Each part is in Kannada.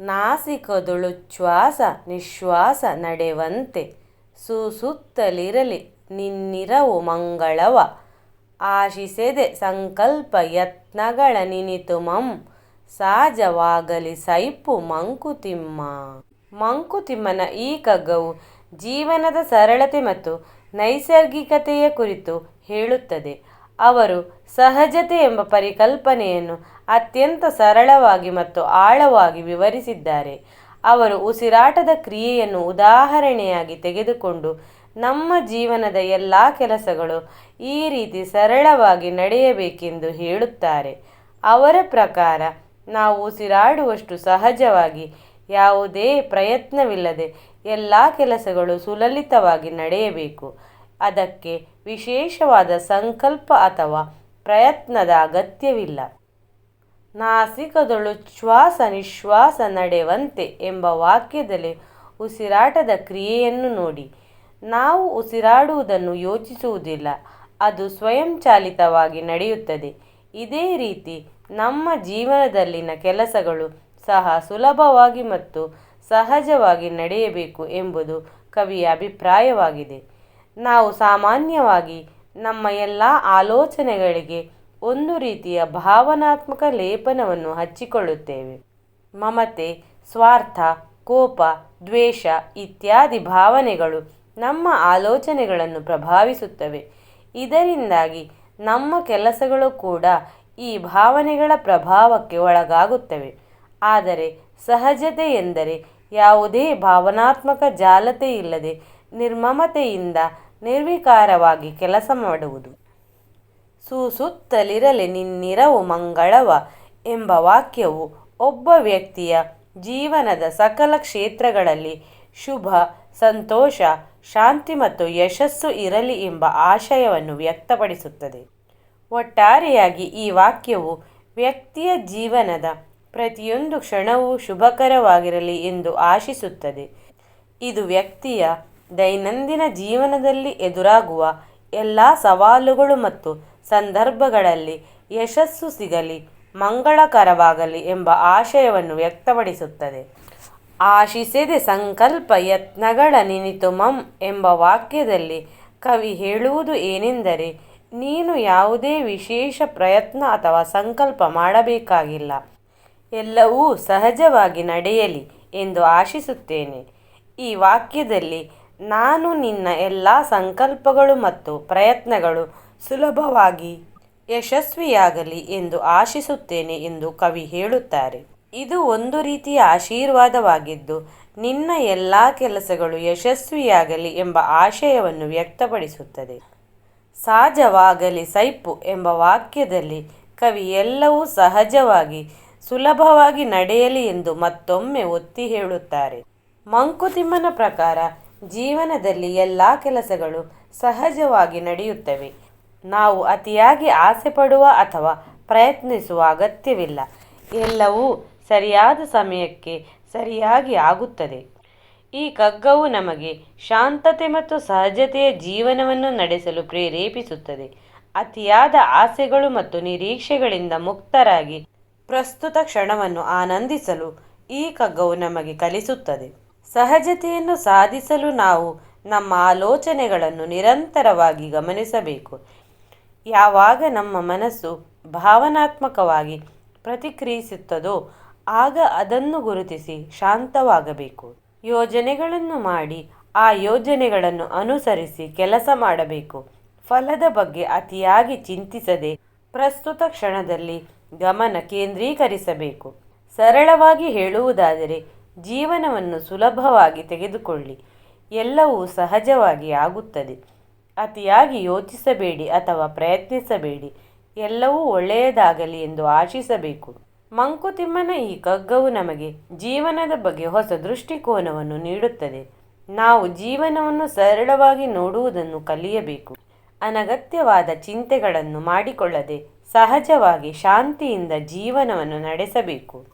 ನಾಸಿಕದೊಳುಚ್ಛ್ವಾಸ ನಿಶ್ವಾಸ ನಡೆವಂತೆ. ಸೂಸುತ್ತಲಿರಲಿ, ನಿನ್ನಿರವು ಮಂಗಳವ. ಆಶಿಸೆದೆ ಸಂಕಲ್ಪ ಯತ್ನಗಳ ನಿನಿತು ಮಂ. ಸಹಜವಾಗಲಿ ಸೈಪು ಮಂಕುತಿಮ್ಮ. ಮಂಕುತಿಮ್ಮನ ಈ ಕಗ್ಗವು ಜೀವನದ ಸರಳತೆ ಮತ್ತು ನೈಸರ್ಗಿಕತೆಯ ಕುರಿತು ಹೇಳುತ್ತದೆ. ಅವರು ಸಹಜತೆ ಎಂಬ ಪರಿಕಲ್ಪನೆಯನ್ನು ಅತ್ಯಂತ ಸರಳವಾಗಿ ಮತ್ತು ಆಳವಾಗಿ ವಿವರಿಸಿದ್ದಾರೆ. ಅವರು ಉಸಿರಾಟದ ಕ್ರಿಯೆಯನ್ನು ಉದಾಹರಣೆಯಾಗಿ ತೆಗೆದುಕೊಂಡು ನಮ್ಮ ಜೀವನದ ಎಲ್ಲ ಕೆಲಸಗಳು ಈ ರೀತಿ ಸರಳವಾಗಿ ನಡೆಯಬೇಕೆಂದು ಹೇಳುತ್ತಾರೆ. ಅವರ ಪ್ರಕಾರ, ನಾವು ಉಸಿರಾಡುವಷ್ಟು ಸಹಜವಾಗಿ ಯಾವುದೇ ಪ್ರಯತ್ನವಿಲ್ಲದೆ ಎಲ್ಲ ಕೆಲಸಗಳು ಸುಲಲಿತವಾಗಿ ನಡೆಯಬೇಕು. ಅದಕ್ಕೆ ವಿಶೇಷವಾದ ಸಂಕಲ್ಪ ಅಥವಾ ಪ್ರಯತ್ನದ ಅಗತ್ಯವಿಲ್ಲ. ನಾಸಿಕದೊಳುಚ್ಛ್ವಾಸ ನಿಶ್ವಾಸ ನಡೆವಂತೆ ಎಂಬ ವಾಕ್ಯದಲ್ಲಿ ಉಸಿರಾಟದ ಕ್ರಿಯೆಯನ್ನು ನೋಡಿ. ನಾವು ಉಸಿರಾಡುವುದನ್ನು ಯೋಚಿಸುವುದಿಲ್ಲ, ಅದು ಸ್ವಯಂಚಾಲಿತವಾಗಿ ನಡೆಯುತ್ತದೆ. ಇದೇ ರೀತಿ ನಮ್ಮ ಜೀವನದಲ್ಲಿನ ಕೆಲಸಗಳು ಸಹ ಸುಲಭವಾಗಿ ಮತ್ತು ಸಹಜವಾಗಿ ನಡೆಯಬೇಕು ಎಂಬುದು ಕವಿಯ ಅಭಿಪ್ರಾಯವಾಗಿದೆ. ನಾವು ಸಾಮಾನ್ಯವಾಗಿ ನಮ್ಮ ಎಲ್ಲ ಆಲೋಚನೆಗಳಿಗೆ ಒಂದು ರೀತಿಯ ಭಾವನಾತ್ಮಕ ಲೇಪನವನ್ನು ಹಚ್ಚಿಕೊಳ್ಳುತ್ತೇವೆ. ಮಮತೆ, ಸ್ವಾರ್ಥ, ಕೋಪ, ದ್ವೇಷ ಇತ್ಯಾದಿ ಭಾವನೆಗಳು ನಮ್ಮ ಆಲೋಚನೆಗಳನ್ನು ಪ್ರಭಾವಿಸುತ್ತವೆ. ಇದರಿಂದಾಗಿ ನಮ್ಮ ಕೆಲಸಗಳು ಕೂಡ ಈ ಭಾವನೆಗಳ ಪ್ರಭಾವಕ್ಕೆ ಒಳಗಾಗುತ್ತವೆ. ಆದರೆ ಸಹಜತೆ ಎಂದರೆ ಯಾವುದೇ ಭಾವನಾತ್ಮಕ ಜಾಲತೆ ಇಲ್ಲದೆ ನಿರ್ಮಮತೆಯಿಂದ ನಿರ್ವಿಕಾರವಾಗಿ ಕೆಲಸ ಮಾಡುವುದು. ಸೂಸುತ್ತಲಿರಲಿ ನಿನ್ನಿರವು ಮಂಗಳವ ಎಂಬ ವಾಕ್ಯವು ಒಬ್ಬ ವ್ಯಕ್ತಿಯ ಜೀವನದ ಸಕಲ ಕ್ಷೇತ್ರಗಳಲ್ಲಿ ಶುಭ, ಸಂತೋಷ, ಶಾಂತಿ ಮತ್ತು ಯಶಸ್ಸು ಇರಲಿ ಎಂಬ ಆಶಯವನ್ನು ವ್ಯಕ್ತಪಡಿಸುತ್ತದೆ. ಒಟ್ಟಾರೆಯಾಗಿ ಈ ವಾಕ್ಯವು ವ್ಯಕ್ತಿಯ ಜೀವನದ ಪ್ರತಿಯೊಂದು ಕ್ಷಣವೂ ಶುಭಕರವಾಗಿರಲಿ ಎಂದು ಆಶಿಸುತ್ತದೆ. ಇದು ವ್ಯಕ್ತಿಯ ದೈನಂದಿನ ಜೀವನದಲ್ಲಿ ಎದುರಾಗುವ ಎಲ್ಲ ಸವಾಲುಗಳು ಮತ್ತು ಸಂದರ್ಭಗಳಲ್ಲಿ ಯಶಸ್ಸು ಸಿಗಲಿ, ಮಂಗಳಕರವಾಗಲಿ ಎಂಬ ಆಶಯವನ್ನು ವ್ಯಕ್ತಪಡಿಸುತ್ತದೆ. ಆಶಿಸದೆ ಸಂಕಲ್ಪ ಯತ್ನಗಳ ನಿನಿತು ಮಂ ಎಂಬ ವಾಕ್ಯದಲ್ಲಿ ಕವಿ ಹೇಳುವುದು ಏನೆಂದರೆ, ನೀನು ಯಾವುದೇ ವಿಶೇಷ ಪ್ರಯತ್ನ ಅಥವಾ ಸಂಕಲ್ಪ ಮಾಡಬೇಕಾಗಿಲ್ಲ. ಎಲ್ಲವೂ ಸಹಜವಾಗಿ ನಡೆಯಲಿ ಎಂದು ಆಶಿಸುತ್ತೇನೆ. ಈ ವಾಕ್ಯದಲ್ಲಿ, ನಾನು ನಿನ್ನ ಎಲ್ಲ ಸಂಕಲ್ಪಗಳು ಮತ್ತು ಪ್ರಯತ್ನಗಳು ಸುಲಭವಾಗಿ ಯಶಸ್ವಿಯಾಗಲಿ ಎಂದು ಆಶಿಸುತ್ತೇನೆ ಎಂದು ಕವಿ ಹೇಳುತ್ತಾರೆ. ಇದು ಒಂದು ರೀತಿಯ ಆಶೀರ್ವಾದವಾಗಿದ್ದು, ನಿನ್ನ ಎಲ್ಲ ಕೆಲಸಗಳು ಯಶಸ್ವಿಯಾಗಲಿ ಎಂಬ ಆಶಯವನ್ನು ವ್ಯಕ್ತಪಡಿಸುತ್ತದೆ. ಸಹಜವಾಗಲಿ ಸೈಪು ಎಂಬ ವಾಕ್ಯದಲ್ಲಿ ಕವಿ ಎಲ್ಲವೂ ಸಹಜವಾಗಿ, ಸುಲಭವಾಗಿ ನಡೆಯಲಿ ಎಂದು ಮತ್ತೊಮ್ಮೆ ಒತ್ತಿ ಹೇಳುತ್ತಾರೆ. ಮಂಕುತಿಮ್ಮನ ಪ್ರಕಾರ ಜೀವನದಲ್ಲಿ ಎಲ್ಲ ಕೆಲಸಗಳು ಸಹಜವಾಗಿ ನಡೆಯುತ್ತವೆ. ನಾವು ಅತಿಯಾಗಿ ಆಸೆ ಪಡುವ ಅಥವಾ ಪ್ರಯತ್ನಿಸುವ ಅಗತ್ಯವಿಲ್ಲ. ಎಲ್ಲವೂ ಸರಿಯಾದ ಸಮಯಕ್ಕೆ ಸರಿಯಾಗಿ ಆಗುತ್ತದೆ. ಈ ಕಗ್ಗವು ನಮಗೆ ಶಾಂತತೆ ಮತ್ತು ಸಹಜತೆಯ ಜೀವನವನ್ನು ನಡೆಸಲು ಪ್ರೇರೇಪಿಸುತ್ತದೆ. ಅತಿಯಾದ ಆಸೆಗಳು ಮತ್ತು ನಿರೀಕ್ಷೆಗಳಿಂದ ಮುಕ್ತರಾಗಿ ಪ್ರಸ್ತುತ ಕ್ಷಣವನ್ನು ಆನಂದಿಸಲು ಈ ಕಗ್ಗವು ನಮಗೆ ಕಲಿಸುತ್ತದೆ. ಸಹಜತೆಯನ್ನು ಸಾಧಿಸಲು ನಾವು ನಮ್ಮ ಆಲೋಚನೆಗಳನ್ನು ನಿರಂತರವಾಗಿ ಗಮನಿಸಬೇಕು. ಯಾವಾಗ ನಮ್ಮ ಮನಸ್ಸು ಭಾವನಾತ್ಮಕವಾಗಿ ಪ್ರತಿಕ್ರಿಯಿಸುತ್ತದೋ ಆಗ ಅದನ್ನು ಗುರುತಿಸಿ ಶಾಂತವಾಗಬೇಕು. ಯೋಜನೆಗಳನ್ನು ಮಾಡಿ ಆ ಯೋಜನೆಗಳನ್ನು ಅನುಸರಿಸಿ ಕೆಲಸ ಮಾಡಬೇಕು. ಫಲದ ಬಗ್ಗೆ ಅತಿಯಾಗಿ ಚಿಂತಿಸದೆ ಪ್ರಸ್ತುತ ಕ್ಷಣದಲ್ಲಿ ಗಮನ ಕೇಂದ್ರೀಕರಿಸಬೇಕು. ಸರಳವಾಗಿ ಹೇಳುವುದಾದರೆ ಜೀವನವನ್ನು ಸುಲಭವಾಗಿ ತೆಗೆದುಕೊಳ್ಳಿ. ಎಲ್ಲವೂ ಸಹಜವಾಗಿ ಆಗುತ್ತದೆ. ಅತಿಯಾಗಿ ಯೋಚಿಸಬೇಡಿ ಅಥವಾ ಪ್ರಯತ್ನಿಸಬೇಡಿ. ಎಲ್ಲವೂ ಒಳ್ಳೆಯದಾಗಲಿ ಎಂದು ಆಶಿಸಬೇಕು. ಮಂಕುತಿಮ್ಮನ ಈ ಕಗ್ಗವು ನಮಗೆ ಜೀವನದ ಬಗ್ಗೆ ಹೊಸ ದೃಷ್ಟಿಕೋನವನ್ನು ನೀಡುತ್ತದೆ. ನಾವು ಜೀವನವನ್ನು ಸರಳವಾಗಿ ನೋಡುವುದನ್ನು ಕಲಿಯಬೇಕು. ಅನಗತ್ಯವಾದ ಚಿಂತೆಗಳನ್ನು ಮಾಡಿಕೊಳ್ಳದೆ ಸಹಜವಾಗಿ ಶಾಂತಿಯಿಂದ ಜೀವನವನ್ನು ನಡೆಸಬೇಕು.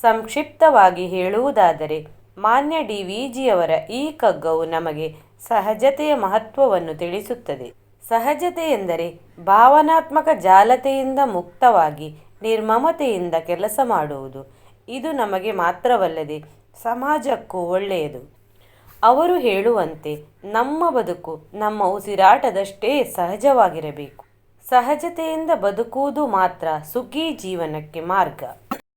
ಸಂಕ್ಷಿಪ್ತವಾಗಿ ಹೇಳುವುದಾದರೆ, ಮಾನ್ಯ ಡಿ ವಿ ಜಿಯವರ ಈ ಕಗ್ಗವು ನಮಗೆ ಸಹಜತೆಯ ಮಹತ್ವವನ್ನು ತಿಳಿಸುತ್ತದೆ. ಸಹಜತೆ ಎಂದರೆ ಭಾವನಾತ್ಮಕ ಜಾಲತೆಯಿಂದ ಮುಕ್ತವಾಗಿ ನಿರ್ಮಮತೆಯಿಂದ ಕೆಲಸ ಮಾಡುವುದು. ಇದು ನಮಗೆ ಮಾತ್ರವಲ್ಲದೆ ಸಮಾಜಕ್ಕೂ ಒಳ್ಳೆಯದು. ಅವರು ಹೇಳುವಂತೆ ನಮ್ಮ ಬದುಕು ನಮ್ಮ ಉಸಿರಾಟದಷ್ಟೇ ಸಹಜವಾಗಿರಬೇಕು. ಸಹಜತೆಯಿಂದ ಬದುಕುವುದು ಮಾತ್ರ ಸುಖಿ ಜೀವನಕ್ಕೆ ಮಾರ್ಗ.